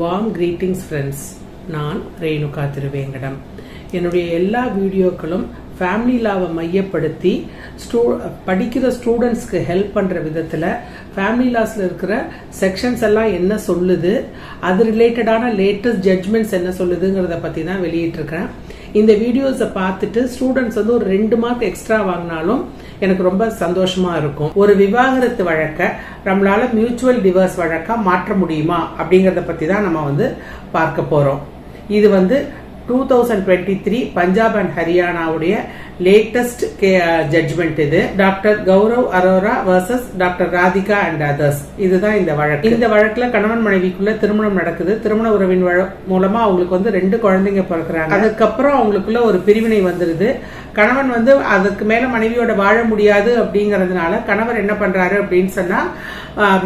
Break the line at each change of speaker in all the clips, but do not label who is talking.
Warm greetings friends நான் ரேணுகா திருவேங்கடம். என்னுடைய எல்லா வீடியோக்களும் ஃபேமிலி லாவை மையப்படுத்தி ஸ்டூ படிக்கிற ஸ்டூடெண்ட்ஸ்க்கு ஹெல்ப் பண்ணுற விதத்தில் ஃபேமிலி லாஸில் இருக்கிற செக்ஷன்ஸ் எல்லாம் என்ன சொல்லுது அது ரிலேட்டடான லேட்டஸ்ட் ஜட்ஜ்மெண்ட்ஸ் என்ன சொல்லுதுங்கிறத பற்றி தான் வெளியிட்டிருக்கிறேன். இந்த வீடியோஸை பார்த்துட்டு ஸ்டூடெண்ட்ஸ் வந்து ஒரு ரெண்டு மார்க் எக்ஸ்ட்ரா வாங்கினாலும் எனக்கு ரொம்ப சந்தோஷமா இருக்கும். ஒரு விவாகரத்து வழக்க நம்மளால மியூச்சுவல் டிவர்ஸ் வழக்கா மாற்ற முடியுமா? அப்படிங்கறத பத்தி தான் நம்ம வந்து பார்க்க போறோம். இது வந்து two thousand twenty three Punjab and ஹரியானாவுடைய latest judgement இது. Doctor Gaurav Arora versus doctor Radhika and others இதுதான் இந்த வழக்கு. இந்த வழக்குல கணவன் மனைவிக்குள்ள திருமணம் நடக்குது. திருமண உறவின் மூலமா அவங்களுக்கு வந்து ரெண்டு குழந்தைங்க பிறக்கிறாங்க. அதுக்கப்புறம் அவங்களுக்குள்ள ஒரு பிரிவினை வந்துருது. கணவன் வந்து அதுக்கு மேல மனைவியோட வாழ முடியாது அப்படிங்கறதுனால கணவர் என்ன பண்றாரு அப்படின்னு சொன்னா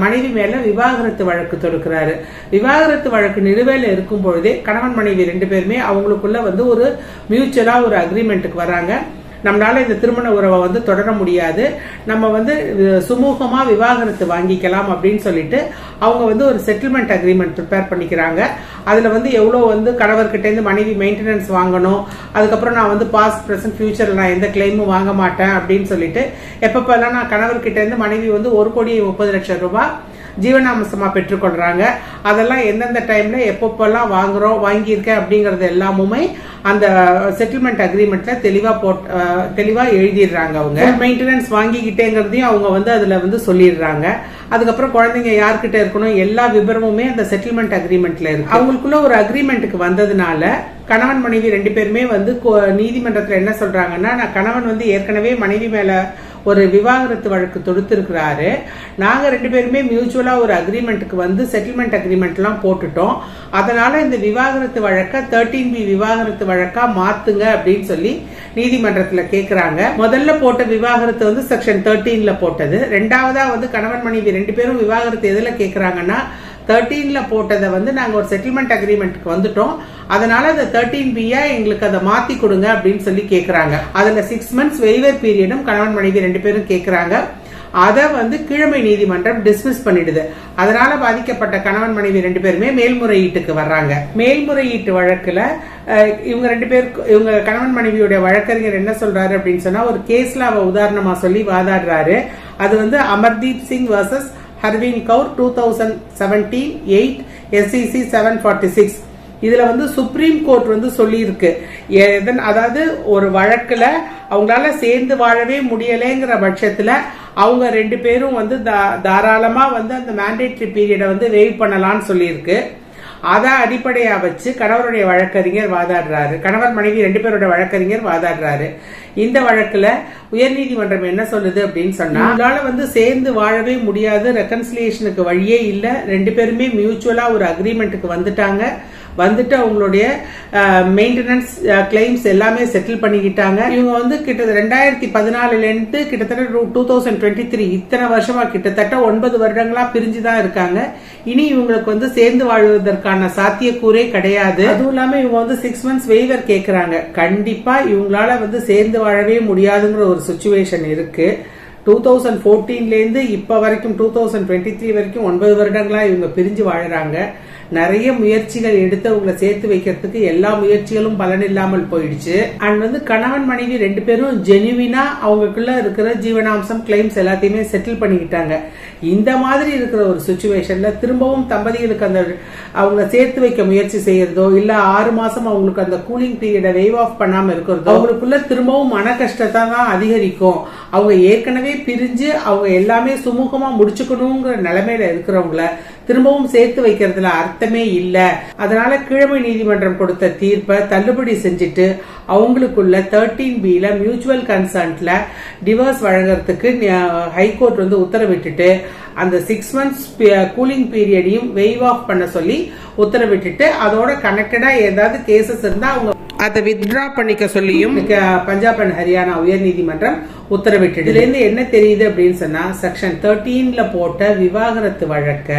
மனைவி மேல விவாகரத்து வழக்கு தொடுக்கிறாரு. விவாகரத்து வழக்கு நிலுவையில இருக்கும் பொழுதே கணவன் மனைவி ரெண்டு பேருமே அவங்களுக்குள்ள வந்து ஒரு மியூச்சுவலா ஒரு அக்ரிமெண்ட்டுக்கு வராங்க. நம்மளால இந்த திருமண உறவை வந்து தொடர முடியாது. நம்ம வந்து சுமூகமாக சுமூகமா விவாகரத்து வாங்கிக்கலாம் அப்படின்னு சொல்லிட்டு அவங்க வந்து ஒரு செட்டில்மெண்ட் அக்ரிமெண்ட் ப்ரிப்பேர் பண்ணிக்கிறாங்க. அதுல வந்து எவ்வளவு வந்து கணவர்கிட்ட இருந்து மனைவி மெயின்டெனன்ஸ் வாங்கணும். அதுக்கப்புறம் நான் வந்து பாஸ்ட் பிரசன்ட் ஃபியூச்சர்ல நான் எந்த கிளைமும் வாங்க மாட்டேன் அப்படின்னு சொல்லிட்டு எப்பப்பெல்லாம் நான் கணவர்கிட்ட இருந்து மனைவி வந்து ஒரு கோடி முப்பது லட்சம் ரூபாய் ஜீவனாம்சமா பெற்றுக்கொள்றாங்க. அதெல்லாம் எந்தெந்த டைம்ல எப்பப்பெல்லாம் வாங்குறோம் வாங்கியிருக்கேன் அப்படிங்கறது எல்லாமுமே அந்த செட்டில்மெண்ட் அக்ரிமெண்ட்ல தெளிவா போட் அஹ், தெளிவா எழுதிடுறாங்க அவங்க. மெயின்டெனன்ஸ் வாங்கிக்கிட்டேங்கிறதையும் அவங்க வந்து அதுல வந்து சொல்லிடுறாங்க. அதுக்கப்புறம் குழந்தைங்க யார்கிட்ட இருக்கணும் எல்லா விவரமுமே அந்த செட்டில்மெண்ட் அக்ரிமெண்ட்ல இருக்கு. அவங்களுக்குள்ள ஒரு அக்ரிமெண்ட்டுக்கு வந்ததுனால கணவன் மனைவி ரெண்டு பேருமே வந்து நீதிமன்றத்துல என்ன சொல்றாங்கன்னா நான் கணவன் வந்து ஏற்கனவே மனைவி மேல ஒரு விவாகரத்து வழக்கு தொடுத்திருக்கிறாரு. நாங்கள் ரெண்டு பேருமே மியூச்சுவலாக ஒரு அக்ரிமெண்ட்டுக்கு வந்து செட்டில்மெண்ட் அக்ரிமெண்ட்லாம் போட்டுட்டோம். அதனால் இந்த விவாகரத்து வழக்கை தேர்ட்டீன் பி விவாகரத்து வழக்காக மாற்றுங்க அப்படின்னு சொல்லி நீதிமன்றத்தில் கேட்குறாங்க முதல்ல போட்ட விவாகரத்து வந்து செக்ஷன் தேர்ட்டீனில் போட்டது. ரெண்டாவதாக வந்து கணவன் மனைவி ரெண்டு பேரும் விவாகரத்து எதில் கேட்குறாங்கன்னா தேர்ட்டீனில் போட்டதை வந்து நாங்கள் ஒரு செட்டில்மெண்ட் அக்ரிமெண்ட்டுக்கு வந்துட்டோம். அதனால அந்த தேர்ட்டீன் பியா எங்களுக்கு அதை மாத்தி கொடுங்க அப்படின்னு சொல்லி கேட்குறாங்க அதில் சிக்ஸ் மந்த்ஸ் வெய்வர் பீரியடும் கணவன் மனைவி ரெண்டு பேரும் கேட்குறாங்க அதை வந்து கீழமை நீதிமன்றம் டிஸ்மிஸ் பண்ணிடுது. அதனால பாதிக்கப்பட்ட கணவன் மனைவி ரெண்டு பேருமே மேல்முறையீட்டுக்கு வர்றாங்க. மேல்முறையீட்டு வழக்குல இவங்க ரெண்டு பேருக்கு இவங்க கணவன் மனைவியுடைய வழக்கறிஞர் என்ன சொல்றாரு அப்படின்னு சொன்னா ஒரு கேஸ்ல அவ உதாரணமா சொல்லி வாதாடுறாரு. அது வந்து Amardeep Singh versus Harveen Kaur two thousand seventeen eight SCC seven forty six இதுல வந்து சுப்ரீம் கோர்ட் வந்து சொல்லியிருக்கு. அதாவது ஒரு வழக்குல அவங்களால சேர்ந்து வாழவே முடியலைங்கிற பட்சத்துல அவங்க ரெண்டு பேரும் வந்து தாராளமா வந்து அந்த மேண்டேட்ரி பீரியடை வந்து வெயிட் பண்ணலாம்னு சொல்லியிருக்கு. அதை அடிப்படையா வச்சு கணவருடைய வழக்கறிஞர் வாதாடுறாரு. கணவர் மனைவி ரெண்டு பேரோட வழக்கறிஞர் வாதாடுறாரு. இந்த வழக்குல உயர்நீதிமன்றம் என்ன சொல்லுது அப்படின்னு சொன்னா அதனால வந்து சேர்ந்து வாழவே முடியாது ரெக்கன்சிலியேஷனுக்கு வழியே இல்ல ரெண்டு பேருமே மியூச்சுவலா ஒரு அக்ரிமெண்ட்டுக்கு வந்துட்டாங்க. வந்துட்டு அவங்களுடைய மெயின்டெனன்ஸ் கிளைம்ஸ் எல்லாமே செட்டில் பண்ணிக்கிட்டாங்க. இவங்க வந்து கிட்ட ரெண்டாயிரத்தி பதினாலுலேருந்து கிட்டத்தட்ட டூ தௌசண்ட் டுவெண்ட்டி த்ரீ இத்தனை வருஷமா கிட்டத்தட்ட ஒன்பது வருடங்களா பிரிஞ்சு தான் இருக்காங்க. இனி இவங்களுக்கு வந்து சேர்ந்து வாழ்வதற்கான சாத்தியக்கூறே கிடையாது. அதுவும் இல்லாம இவங்க வந்து சிக்ஸ் மந்த்ஸ் வெய்வர் கேட்குறாங்க கண்டிப்பா இவங்களால வந்து சேர்ந்து வாழவே முடியாதுங்கிற ஒரு சுச்சுவேஷன் இருக்கு. டூ தௌசண்ட் ஃபோர்டீன்லேருந்து இப்போ வரைக்கும் டூ தௌசண்ட் டுவெண்ட்டி த்ரீ வரைக்கும் ஒன்பது வருடங்களாக இவங்க பிரிஞ்சு வாழுறாங்க. நிறைய முயற்சிகள் எடுத்து அவங்கள சேர்த்து வைக்கிறதுக்கு எல்லா முயற்சிகளும் பலன் இல்லாமல் போயிடுச்சு. அண்ட் வந்து கணவன் மனைவி ரெண்டு பேரும் ஜெனுவினா அவங்களுக்குள்ள இருக்கிற ஜீவனாம்சம் கிளைம்ஸ் எல்லாத்தையுமே செட்டில் பண்ணிக்கிட்டாங்க. இந்த மாதிரி இருக்கிற ஒரு சுச்சுவேஷன்ல திரும்பவும் தம்பதிகளுக்கு அந்த அவங்கள சேர்த்து வைக்க முயற்சி செய்யறதோ இல்ல ஆறு மாசம் அவங்களுக்கு அந்த கூலிங் பீரியடை வேவ் ஆஃப் பண்ணாம இருக்கிறதோ அவங்களுக்குள்ள திரும்பவும் மன கஷ்டத்தை தான் அதிகரிக்கும். அவங்க ஏற்கனவே பிரிஞ்சு அவங்க எல்லாமே சுமூகமா முடிச்சுக்கணுங்கிற நிலைமையில இருக்கிறவங்கள திரும்பவும் சேர்த்து வைக்கிறதுல அர்த்தமே இல்ல. அதனால கீழமை நீதிமன்றம் கொடுத்த தீர்ப்பை தள்ளுபடி செஞ்சுட்டு அவங்களுக்குள்ள தேர்ட்டீன் பில மியூச்சுவல் கன்சர்ன்ட்ல டிவோர்ஸ் வழங்குறதுக்கு ஹைகோர்ட் வந்து உத்தரவிட்டுட்டு அந்த சிக்ஸ் மந்த்ஸ் கூலிங் பீரியடையும் வெய்வ் ஆஃப் பண்ண சொல்லி உத்தரவிட்டுட்டு அதோட கனெக்டடா ஏதாவது கேசஸ் இருந்தா அவங்க அதை வித்ட்ரா பண்ணிக்க சொல்லியும் க- பஞ்சாப் அண்ட் ஹரியானா உயர்நீதிமன்றம் உத்தரவிட்டு இருந்து என்ன தெரியுது அப்படின்னு சொன்னா செக்ஷன் தேர்ட்டீன்ல போட்ட விவாகரத்து வழக்க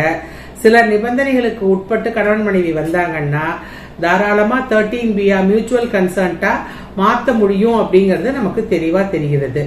சில நிபந்தனைகளுக்கு உட்பட்டு கணவன் மனைவி வந்தாங்கன்னா தாராளமா தேர்ட்டீன் பியா மியூச்சுவல் கன்சர்ன்டா மாற்ற முடியும் அப்படிங்கறது நமக்கு தெளிவா தெரிகிறது.